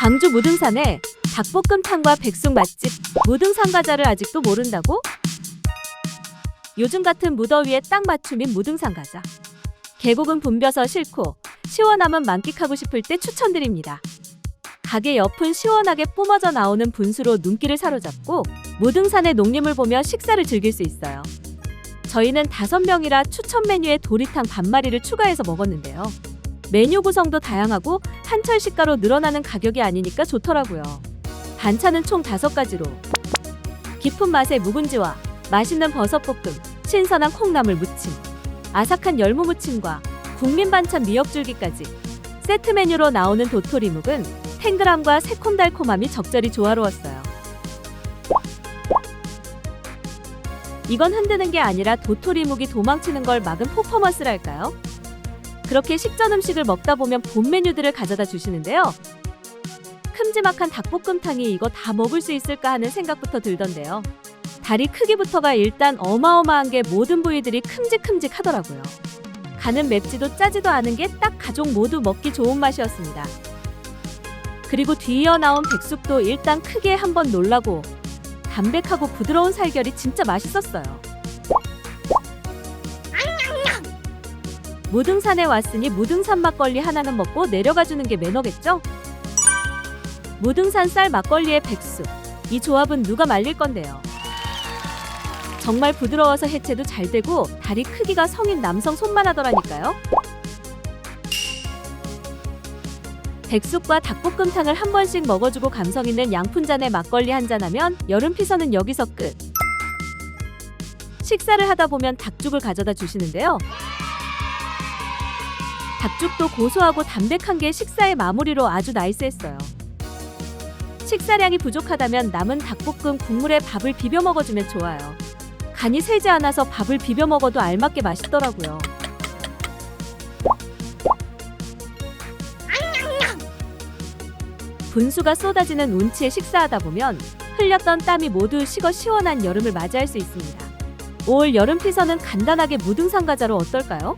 광주 무등산에 닭볶음탕과 백숙 맛집 무등산 과자를 아직도 모른다고? 요즘 같은 무더위에 딱 맞춤인 무등산 과자. 계곡은 붐벼서 싫고 시원함은 만끽하고 싶을 때 추천드립니다. 가게 옆은 시원하게 뿜어져 나오는 분수로 눈길을 사로잡고 무등산의 농림을 보며 식사를 즐길 수 있어요. 저희는 다섯 명이라 추천 메뉴에 도리탕 반마리를 추가해서 먹었는데요. 메뉴 구성도 다양하고 한철 식가로 늘어나는 가격이 아니니까 좋더라고요. 반찬은 총 다섯 가지로 깊은 맛의 묵은지와 맛있는 버섯볶음, 신선한 콩나물 무침, 아삭한 열무 무침과 국민 반찬 미역줄기까지 세트 메뉴로 나오는 도토리묵은 탱글함과 새콤달콤함이 적절히 조화로웠어요. 이건 흔드는 게 아니라 도토리묵이 도망치는 걸 막은 퍼포먼스랄까요? 그렇게 식전 음식을 먹다 보면 본 메뉴들을 가져다 주시는데요. 큼지막한 닭볶음탕이 이거 다 먹을 수 있을까 하는 생각부터 들던데요. 다리 크기부터가 일단 어마어마한 게 모든 부위들이 큼직큼직하더라고요. 간은 맵지도 짜지도 않은 게 딱 가족 모두 먹기 좋은 맛이었습니다. 그리고 뒤이어 나온 백숙도 일단 크게 한번 놀라고 담백하고 부드러운 살결이 진짜 맛있었어요. 무등산에 왔으니 무등산 막걸리 하나는 먹고 내려가 주는 게 매너겠죠? 무등산 쌀 막걸리에 백숙. 이 조합은 누가 말릴 건데요. 정말 부드러워서 해체도 잘 되고 다리 크기가 성인 남성 손만 하더라니까요. 백숙과 닭볶음탕을 한 번씩 먹어주고 감성 있는 양푼잔에 막걸리 한 잔 하면 여름 피서는 여기서 끝. 식사를 하다 보면 닭죽을 가져다 주시는데요. 닭죽도 고소하고 담백한 게 식사의 마무리로 아주 나이스했어요. 식사량이 부족하다면 남은 닭볶음 국물에 밥을 비벼 먹어주면 좋아요. 간이 세지 않아서 밥을 비벼 먹어도 알맞게 맛있더라고요. 분수가 쏟아지는 운치에 식사하다 보면 흘렸던 땀이 모두 식어 시원한 여름을 맞이할 수 있습니다. 올 여름 피서는 간단하게 무등산 과자로 어떨까요?